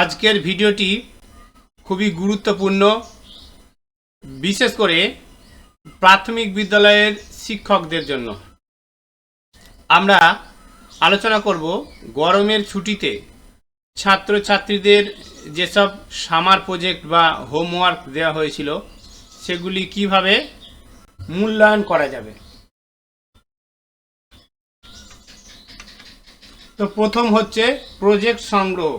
আজকের ভিডিওটি খুবই গুরুত্বপূর্ণ। বিশেষ করে প্রাথমিক বিদ্যালয়ের শিক্ষকদের জন্য। আমরা আলোচনা করব গরমের ছুটিতে ছাত্রছাত্রীদের যেসব সামার প্রজেক্ট বা হোমওয়ার্ক দেওয়া হয়েছিল, সেগুলি কীভাবে মূল্যায়ন করা যাবে। তো প্রথম হচ্ছে প্রজেক্ট সংগ্রহ।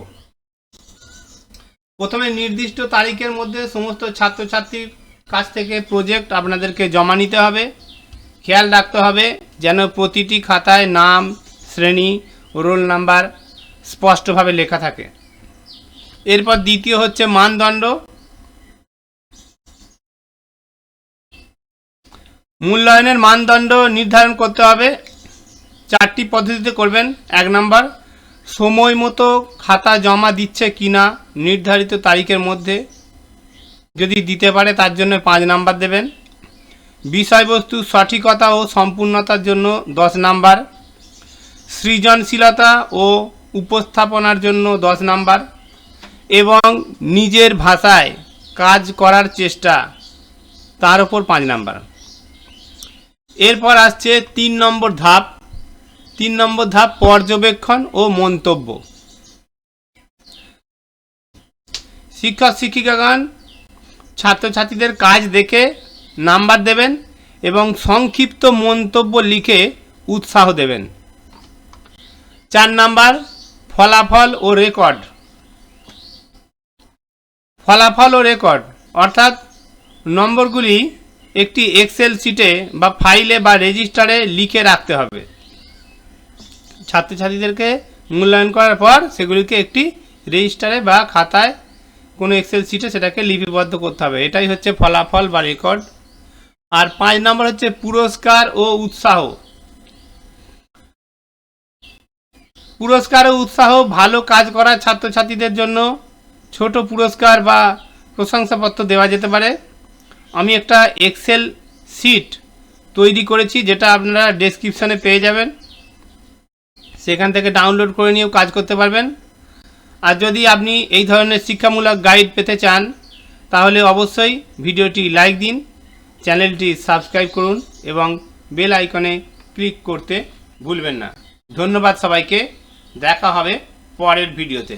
প্রথমে নির্দিষ্ট তারিখের মধ্যে সমস্ত ছাত্রছাত্রীর কাছ থেকে প্রজেক্ট আপনাদেরকে জমা নিতে হবে। খেয়াল রাখতে হবে যেন প্রতিটি খাতায় নাম, শ্রেণি, রোল নাম্বার স্পষ্টভাবে লেখা থাকে। এরপর দ্বিতীয় হচ্ছে মানদণ্ড। মূল্যায়নের মানদণ্ড নির্ধারণ করতে হবে। চারটি পদ্ধতিতে করবেন। এক নাম্বার সময় মতো খাতা জমা দিচ্ছে কিনা নির্ধারিত তারিখের মধ্যে, যদি দিতে পারে তার জন্য পাঁচ নাম্বার দেবেন। বিষয়বস্তু সঠিকতা ও সম্পূর্ণতার জন্য দশ নাম্বার। সৃজনশীলতা ও উপস্থাপনার জন্য দশ নাম্বার। এবং নিজের ভাষায় কাজ করার চেষ্টা, তার ওপর পাঁচ নাম্বার। এরপর আসছে তিন নম্বর ধাপ। তিন নম্বর ধাপ, পর্যবেক্ষণ ও মন্তব্য। শিক্ষক, শিক্ষিকাগণ, ছাত্রছাত্রীদের কাজ দেখে নাম্বার দেবেন এবং সংক্ষিপ্ত মন্তব্য লিখে উৎসাহ দেবেন। চার নাম্বার, ফলাফল ও রেকর্ড। ফলাফল ও রেকর্ড, অর্থাৎ নম্বরগুলি একটি এক্সেল শিটে বা ফাইলে বা রেজিস্টারে লিখে রাখতে হবে। ছাত্রছাত্রীদেরকে মূল্যায়ন করার পর সেগুলিকে একটি রেজিস্টারে বা খাতায় কোনো এক্সেল শিটে সেটাকে লিপিবদ্ধ করতে হবে। এটাই হচ্ছে ফলাফল বা রেকর্ড আর পাঁচ নম্বর হচ্ছে পুরস্কার ও উৎসাহ। পুরস্কার ও উৎসাহ ভালো কাজ করা ছাত্রছাত্রীদের জন্য ছোট পুরস্কার বা প্রশংসাপত্র দেওয়া যেতে পারে। আমি একটা এক্সেল শিট তৈরি করেছি, যেটা আপনারা ডেসক্রিপশানে পেয়ে যাবেন। সেখান থেকে ডাউনলোড করে নিয়েও কাজ করতে পারবেন। আর যদি আপনি এই ধরনের শিক্ষামূলক গাইড পেতে চান, তাহলে অবশ্যই ভিডিওটি লাইক দিন, চ্যানেলটি সাবস্ক্রাইব করুন এবং বেল আইকনে ক্লিক করতে ভুলবেন না। ধন্যবাদ সবাইকে, দেখা হবে পরের ভিডিওতে।